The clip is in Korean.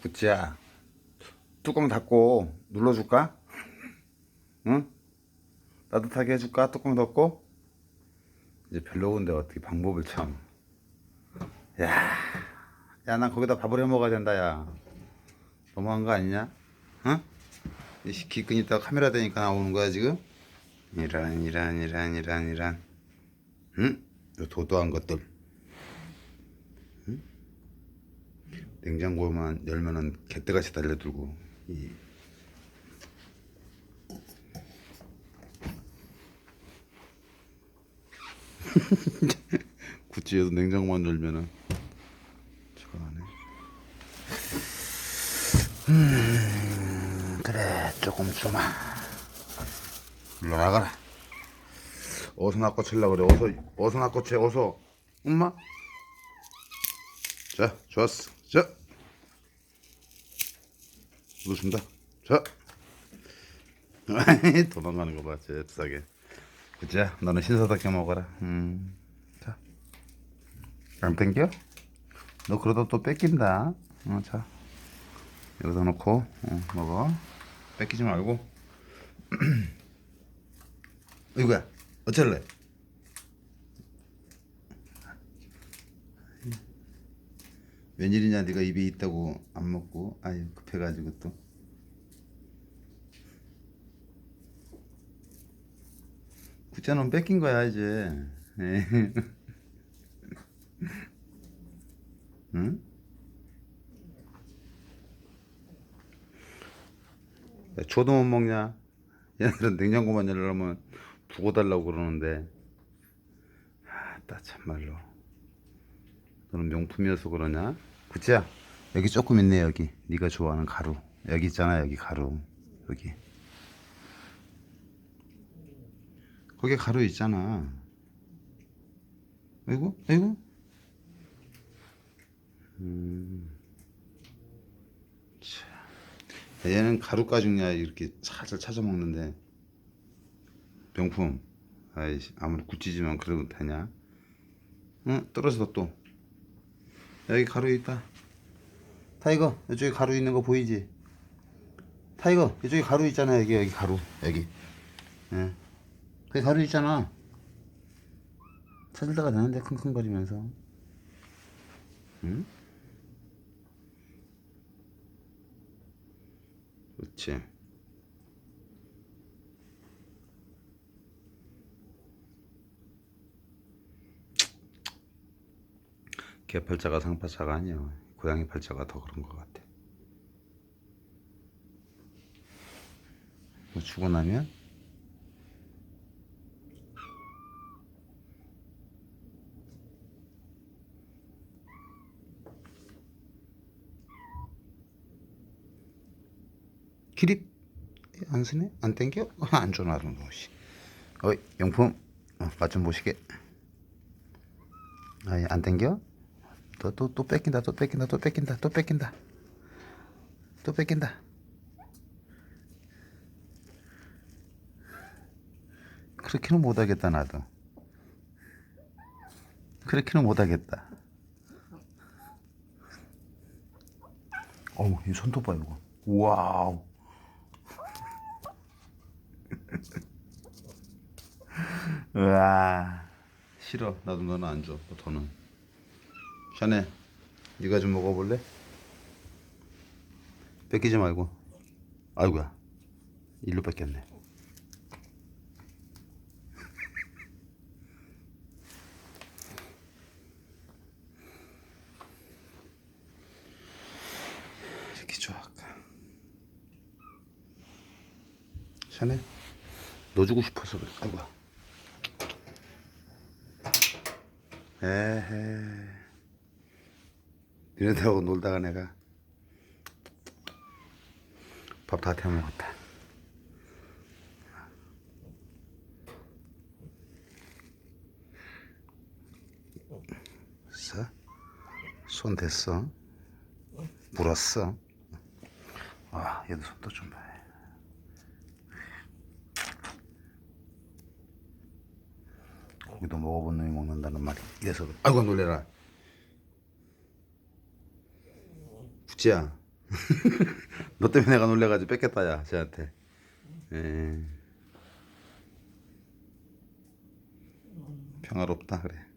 구찌야 뚜껑 닫고 눌러줄까? 응? 따뜻하게 해줄까? 뚜껑 닫고 이제 별로군데 어떻게 방법을 참 야, 야, 난 거기다 밥을 해 먹어야 된다, 야. 너무한 거 아니냐? 응? 이 기끈 있다가 카메라 대니까 나오는 거야, 지금? 이란, 이란, 이란, 이란, 이란. 응? 이 도도한 것들. 응? 냉장고만 열면은 개떼같이 달려들고. 이. 구찌에도 냉장고만 열면은 안해. 음, 그래 조금 좀아 일로 나가라 어서 낚고칠라 그래 어서 어서 낚고쳐 어서 엄마 자 좋았어. 자. 놓습니다. 자. 도망가는 거 봐 잽싸게 그자 너는 신사답게 먹어라. 음 자. 안 땡겨? 너 그러다 또 뺏긴다. 어, 자. 여기다 놓고 어, 먹어. 뺏기지 말고. 이거야. 어쩔래 웬일이냐 네가 입에 있다고 안 먹고 아유 급해가지고 또 구자는 뺏긴 거야 이제 에이. 응? 야, 줘도 못 먹냐? 얘네들은 냉장고만 열려면 두고 달라고 그러는데 아따 참말로 너는 명품이어서 그러냐? 구찌야? 여기 조금 있네 여기. 네가 좋아하는 가루. 여기 있잖아 여기 가루. 여기. 거기 가루 있잖아. 아이고 아이고. 얘는 가루 가죽냐? 이렇게 살살 찾아 먹는데. 명품. 아이씨 아무리 구찌지만 그래도 되냐? 응 떨어졌어 또 여기 가루 있다. 타이거 이쪽에 가루 있는 거 보이지? 타이거 이쪽에 가루 있잖아 여기 여기 가루 여기. 응 거기 가루 있잖아. 찾을다가 되는데 킁킁거리면서. 응? 그렇지. 개 팔자가 상팔자가 아니야. 고양이 팔자가 더 그런 것 같아. 뭐 죽고 나면 기립 안 쓰네? 안 땡겨? 안 줘놔도 것이. 어이 용품 어, 맛좀 보시게. 아이 안 땡겨? 또 또 또 뺏긴다 또 뺏긴다 또 뺏긴다 또 뺏긴다 또 뺏긴다. 그렇게는 못하겠다 나도. 그렇게는 못하겠다. 어우 이 손톱 봐 이거. 와우. 으아 싫어 나도 너는 안 줘 더는 샤네 네가 좀 먹어볼래? 뺏기지 말고. 아이고야 일로 뺏겼네. 이렇게 좋아 샤네 너 주고 싶어서 그래. 아이고야. 에헤. 니네들하고 놀다가 내가 밥 다 태워 먹었다. 손 됐어? 물었어? 아, 얘도 손도 좀 봐. 고기도 먹어본 놈이 먹는다는 말이 이래서. 아이고 놀래라 구찌야. 너 때문에 내가 놀래가지고 뺏겼다 야 쟤한테. 예. 평화롭다 그래